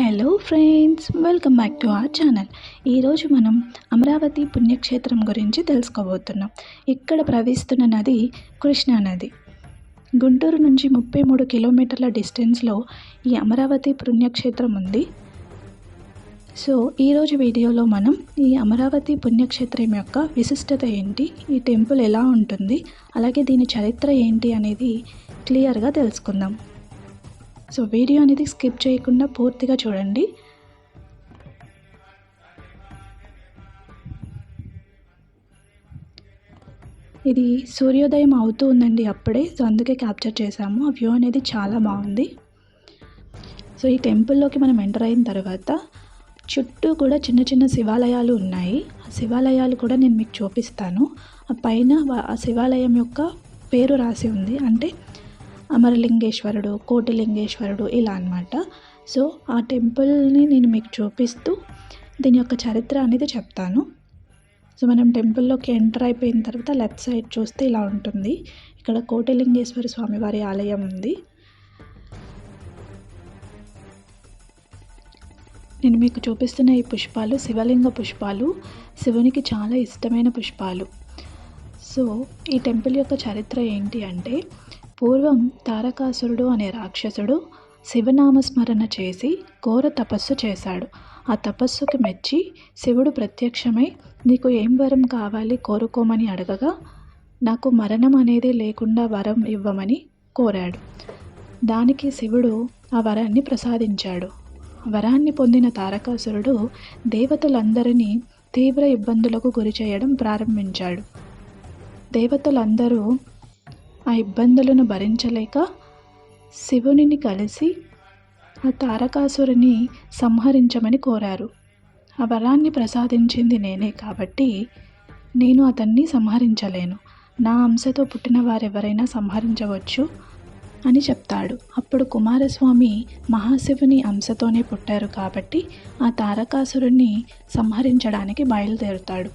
Hello friends welcome back to our channel ఈరోజు మనం అమరావతి పుణ్యక్షేత్రం గురించి తెలుసుకోబోతున్నాం. ఇక్కడ ప్రవహిస్తున్న నది కృష్ణా నది. గుంటూరు నుంచి ముప్పై మూడు కిలోమీటర్ల డిస్టెన్స్లో ఈ అమరావతి పుణ్యక్షేత్రం ఉంది. సో ఈరోజు వీడియోలో మనం ఈ అమరావతి పుణ్యక్షేత్రం యొక్క విశిష్టత ఏంటి? ఈ టెంపుల్ ఎలా ఉంటుంది? అలాగే దీని చరిత్ర ఏంటి అనేది క్లియర్గా తెలుసుకుందాం. సో వీడియో అనేది స్కిప్ చేయకుండా పూర్తిగా చూడండి. ఇది సూర్యోదయం అవుతూ ఉందండి అప్పుడే సో అందుకే క్యాప్చర్ చేసాము ఆ వ్యూ అనేది చాలా బాగుంది. సో ఈ టెంపుల్లోకి మనం ఎంటర్ అయిన తర్వాత చుట్టూ కూడా చిన్న చిన్న శివాలయాలు ఉన్నాయి. ఆ శివాలయాలు కూడా నేను మీకు చూపిస్తాను. ఆ పైన ఆ శివాలయం యొక్క పేరు రాసి ఉంది. అంటే అమరలింగేశ్వరుడు కోటిలింగేశ్వరుడు ఇలా అన్నమాట. సో ఆ టెంపుల్ని నేను మీకు చూపిస్తూ దీని యొక్క చరిత్ర అనేది చెప్తాను. సో మనం టెంపుల్లోకి ఎంటర్ అయిపోయిన తర్వాత లెఫ్ట్ సైడ్ చూస్తే ఇలా ఉంటుంది. ఇక్కడ కోటిలింగేశ్వర స్వామివారి ఆలయం ఉంది. నేను మీకు చూపిస్తున్న ఈ పుష్పాలు శివలింగ పుష్పాలు. శివునికి చాలా ఇష్టమైన పుష్పాలు. సో ఈ టెంపుల్ యొక్క చరిత్ర ఏంటి అంటే పూర్వం తారకాసురుడు అనే రాక్షసుడు శివనామస్మరణ చేసి ఘోర తపస్సు చేశాడు. ఆ తపస్సుకి మెచ్చి శివుడు ప్రత్యక్షమై నీకు ఏం వరం కావాలి కోరుకోమని అడగగా నాకు మరణం అనేది లేకుండా వరం ఇవ్వమని కోరాడు. దానికి శివుడు ఆ వరాన్ని ప్రసాదించాడు. వరాన్ని పొందిన తారకాసురుడు దేవతలందరినీ తీవ్ర ఇబ్బందులకు గురి చేయడం ప్రారంభించాడు. దేవతలందరూ ఆ ఇబ్బందులను భరించలేక శివునిని కలిసి ఆ తారకాసురుని సంహరించమని కోరారు. ఆ వరాన్ని ప్రసాదించింది నేనే కాబట్టి నేను అతన్ని సంహరించలేను. నా అంశతో పుట్టిన వారెవరైనా సంహరించవచ్చు అని చెప్తాడు. అప్పుడు కుమారస్వామి మహాశివుని అంశతోనే పుట్టారు కాబట్టి ఆ తారకాసురుణ్ణి సంహరించడానికి బయలుదేరుతాడు.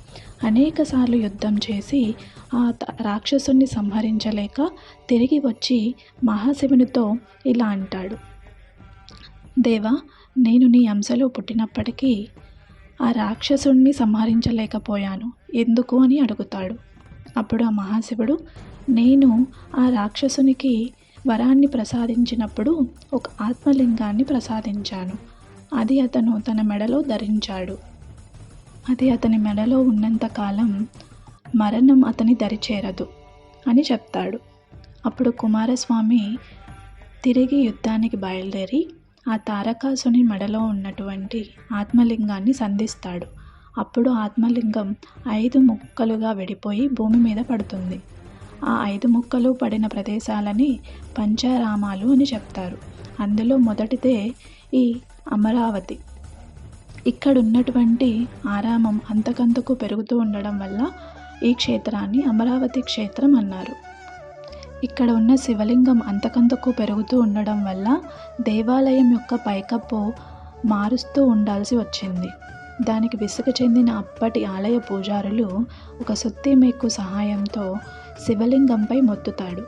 అనేకసార్లు యుద్ధం చేసి ఆ త- రాక్షసుని సంహరించలేక తిరిగి వచ్చి మహాశివునితో ఇలా అంటాడు. దేవా నేను నీ అంశలో పుట్టినప్పటికీ ఆ రాక్షసుణ్ణి సంహరించలేకపోయాను. ఎందుకు? అని అడుగుతాడు. అప్పుడు ఆ మహాశివుడు నేను ఆ రాక్షసునికి వరాన్ని ప్రసాదించినప్పుడు ఒక ఆత్మలింగాన్ని ప్రసాదించాను. అది అతను తన మెడలో ధరించాడు. అది అతని మెడలో ఉన్నంతకాలం మరణం అతని దరిచేరదు అని చెప్తాడు. అప్పుడు కుమారస్వామి తిరిగి యుద్ధానికి బయలుదేరి ఆ తారకాసుని మెడలో ఉన్నటువంటి ఆత్మలింగాన్ని సంధిస్తాడు. అప్పుడు ఆత్మలింగం ఐదు ముక్కలుగా విడిపోయి భూమి మీద పడుతుంది. ఆ ఐదు ముక్కలు పడిన ప్రదేశాలని పంచారామాలు అని చెప్తారు. అందులో మొదటిదే ఈ అమరావతి. ఇక్కడ ఉన్నటువంటి ఆరామం అంతకంతకు పెరుగుతూ ఉండడం వల్ల ఈ క్షేత్రాన్ని అమరావతి క్షేత్రం అన్నారు. ఇక్కడ ఉన్న శివలింగం అంతకంతకు పెరుగుతూ ఉండడం వల్ల దేవాలయం యొక్క పైకప్పు మారుస్తూ ఉండాల్సి వచ్చింది. దానికి విసుగు చెందిన అప్పటి ఆలయ పూజారులు ఒక సుత్తి మేకు సహాయంతో శివలింగంపై మొత్తుతాడు.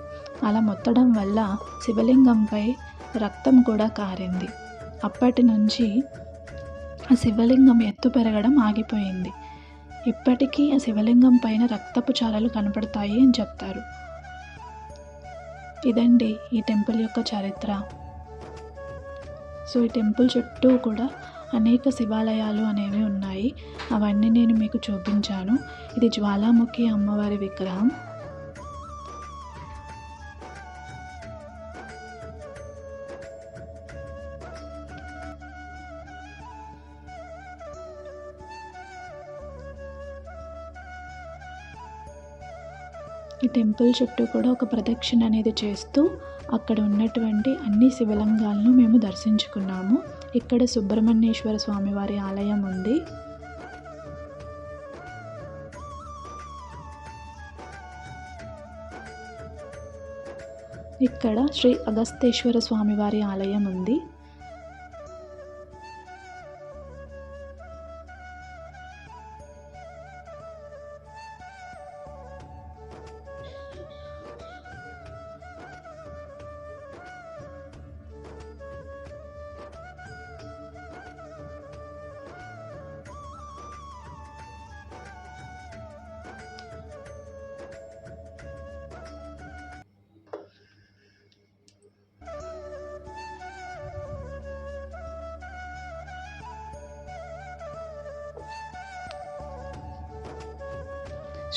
అలా మొత్తడం వల్ల శివలింగంపై రక్తం కూడా కారింది. అప్పటి నుంచి ఆ శివలింగం ఎత్తు పెరగడం ఆగిపోయింది. ఇప్పటికీ ఆ శివలింగం పైన రక్తపు చారలు కనపడతాయి అని చెప్తారు. ఇదండి ఈ టెంపుల్ యొక్క చరిత్ర. సో ఈ టెంపుల్ చుట్టూ కూడా అనేక శివాలయాలు అనేవి ఉన్నాయి. అవన్నీ నేను మీకు చూపించాను. ఇది జ్వాలాముఖి అమ్మవారి విగ్రహం. ఈ టెంపుల్ చుట్టూ కూడా ఒక ప్రదక్షిణ అనేది చేస్తూ అక్కడ ఉన్నటువంటి అన్ని శివలింగాలను మేము దర్శించుకున్నాము. ఇక్కడ సుబ్రహ్మణ్యేశ్వర స్వామి వారి ఆలయం ఉంది. ఇక్కడ శ్రీ అగస్తేశ్వర స్వామివారి ఆలయం ఉంది.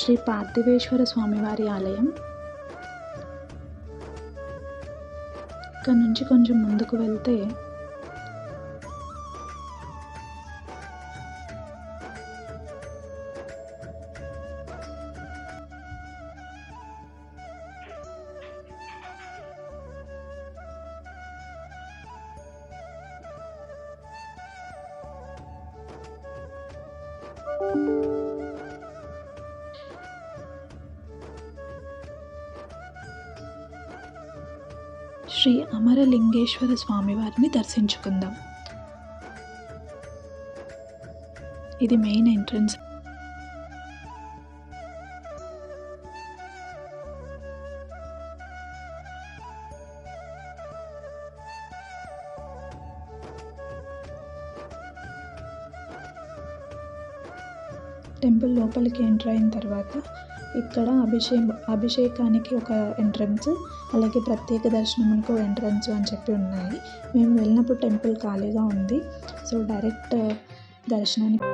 శ్రీ పార్థివేశ్వర స్వామివారి ఆలయం. ఇక్కడ నుంచి కొంచెం ముందుకు వెళ్తే శ్రీ అమరలింగేశ్వర స్వామివారిని దర్శించుకుందాం. ఇది మెయిన్ ఎంట్రన్స్. టెంపుల్ లోపలికి ఎంటర్ అయిన తర్వాత ఇక్కడ అభిషేక్ అభిషేకానికి ఒక ఎంట్రన్స్ అలాగే ప్రత్యేక దర్శనములకు ఎంట్రన్స్ అని చెప్పి ఉన్నాయి. మేము వెళ్ళినప్పుడు టెంపుల్ ఖాళీగా ఉంది. సో డైరెక్ట్ దర్శనానికి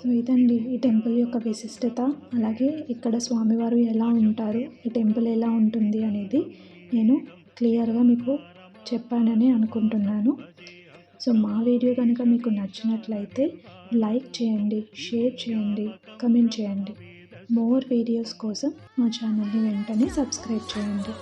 సో ఇదండి ఈ టెంపుల్ యొక్క విశిష్టత అలాగే ఇక్కడ స్వామివారు ఎలా ఉంటారు ఈ టెంపుల్ ఎలా ఉంటుంది అనేది నేను క్లియర్గా మీకు చెప్పానని అనుకుంటున్నాను. సో మా వీడియో కనుక మీకు నచ్చినట్లయితే లైక్ చేయండి షేర్ చేయండి కమెంట్ చేయండి. మోర్ వీడియోస్ కోసం మా ఛానల్ని వెంటనే సబ్స్క్రైబ్ చేయండి.